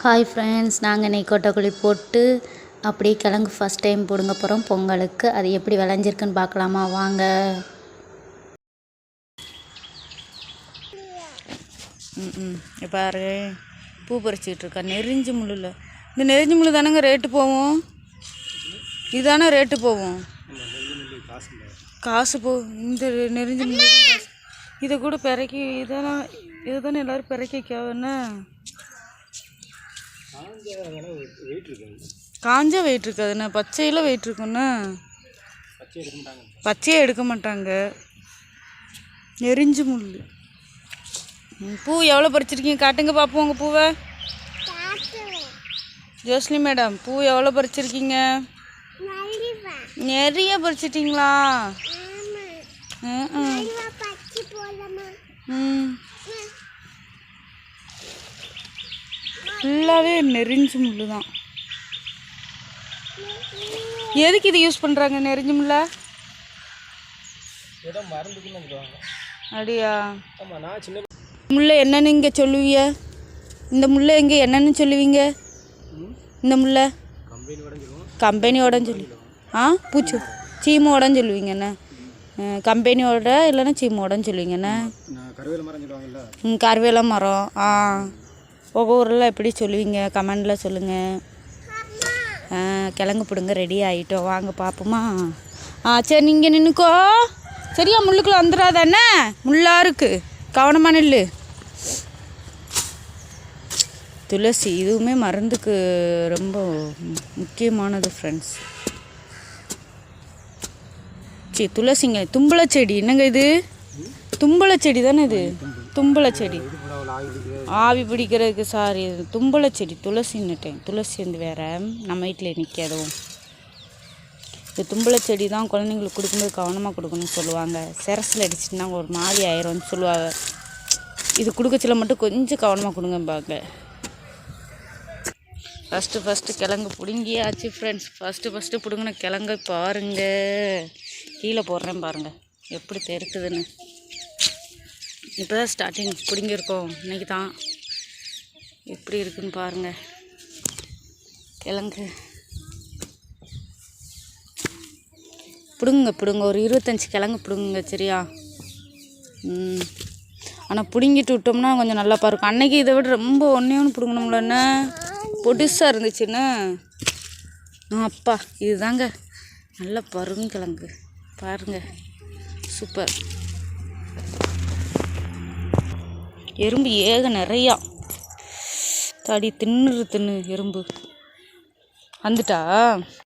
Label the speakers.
Speaker 1: Hi friends நாங்கள் நெய் கொட்டக்குழி போட்டு அப்படியே கிழங்கு ஃபஸ்ட் டைம் பிடுங்க போகிறோம் பொங்கலுக்கு அது எப்படி விளைஞ்சிருக்குன்னு பார்க்கலாமா? வாங்க. ம் ம். இப்ப பாரு. பூ பறிச்சிக்கிட்டு இருக்கா. நெறிஞ்சு முள்ளில். இந்த நெறிஞ்சு முள்ளு தானேங்க ரேட்டு போவோம்? இதுதானே ரேட்டு போகும் காசு போ இந்த நெறிஞ்சு முள்ளு இதை கூட பிறக்கி இதெல்லாம் இதுதானே எல்லோரும் பிறக்கி வைக்காவன்னு காஞ்ச வெயிட் இருக்காதுண்ணே பச்சையில் வெயிட் இருக்குண்ணே பச்சையே எடுக்க மாட்டாங்க. நெறிஞ்சு முள் பூ எவ்வளோ பறிச்சிருக்கீங்க? காட்டுங்க பார்ப்போம் உங்கள் பூவை. ஜோஸ்லி மேடம் பூ எவ்வளோ பறிச்சிருக்கீங்க? நிறைய பறிச்சிட்டிங்களா? ம், ம். ம் ஃபுல்லாகவே நெறிஞ்சு முள்ளு தான் எதுக்கு இது யூஸ் பண்ணுறாங்க நெறிஞ்சு முள்ளை? அப்படியா? முல்லை என்னன்னு இங்கே சொல்லுவீங்க? இந்த முல்லை இங்கே என்னன்னு சொல்லுவீங்க? இந்த முல்லை கம்பெனியோடன்னு சொல்லி ஆ? பூச்சு. சீமோடன்னு சொல்லுவீங்கண்ணே கம்பெனியோட இல்லைன்னா சீமோடன்னு சொல்லுவீங்கண்ணே ம் கருவேல மரம். ஆ. ஒவ்வொரு எப்படி சொல்லுவீங்க? கமெண்டில் சொல்லுங்கள் கிழங்கு பிடுங்க ரெடி ஆகிட்டோம் வாங்க பார்ப்போமா ஆ சரி நீங்கள் நின்றுக்கோ சரியா முள்ளுக்குள்ளே வந்துடாதானே முள்ளாக இருக்குது கவனமாக நில்லு. துளசி இதுவுமே மருந்துக்கு ரொம்ப முக்கியமானது ஃப்ரெண்ட்ஸ் சரி துளசிங்க தும்பளை செடி என்னங்க இது? தும்பளை செடி தானே இது? தும்பளை செடி ஆவி பிடிக்கிறதுக்கு சாரி இது தும்பளை செடி துளசின்னுட்டேன் துளசி வந்து வேற நம்ம வீட்டில் நிற்காதுவும் இது தும்பளை செடி தான் குழந்தைங்களுக்கு கொடுக்கும்போது கவனமாக கொடுக்கணும்னு சொல்லுவாங்க. சிரசில் அடிச்சுட்டுனா ஒரு மாதிரி ஆயிரும்னு சொல்லுவாங்க. இது கொடுக்கச்சில மட்டும் கொஞ்சம் கவனமாக கொடுங்கம்பாங்க ஃபஸ்ட்டு ஃபஸ்ட்டு கிழங்கு பிடுங்கியாச்சு ஃப்ரெண்ட்ஸ் ஃபஸ்ட்டு ஃபஸ்ட்டு பிடுங்கின கிழங்கு பாருங்க. கீழே போடுறேன் பாருங்கள் எப்படி தெருக்குதுன்னு இப்போ தான் ஸ்டார்டிங் பிடுங்கியிருக்கோம் இன்னைக்கு தான். எப்படி இருக்குன்னு பாருங்கள் கிழங்கு. பிடுங்க பிடுங்க ஒரு இருபத்தஞ்சி கிழங்கு பிடுங்குங்க சரியா? ம். ஆனால் பிடுங்கிட்டு விட்டோம்னா கொஞ்சம் நல்லா பாருக்கும் அன்றைக்கி இதை விட ரொம்ப ஒன்றே ஒன்று பிடுங்கணும்லண்ணே பொடிசாக இருந்துச்சுன்னு ஆ அப்பா இதுதாங்க. நல்ல பருங்கிழங்கு. பாருங்கள் சூப்பர். எறும்பு ஏக நிறையா. தடி தின்னுரு தின்னு எறும்பு. வந்துட்டா?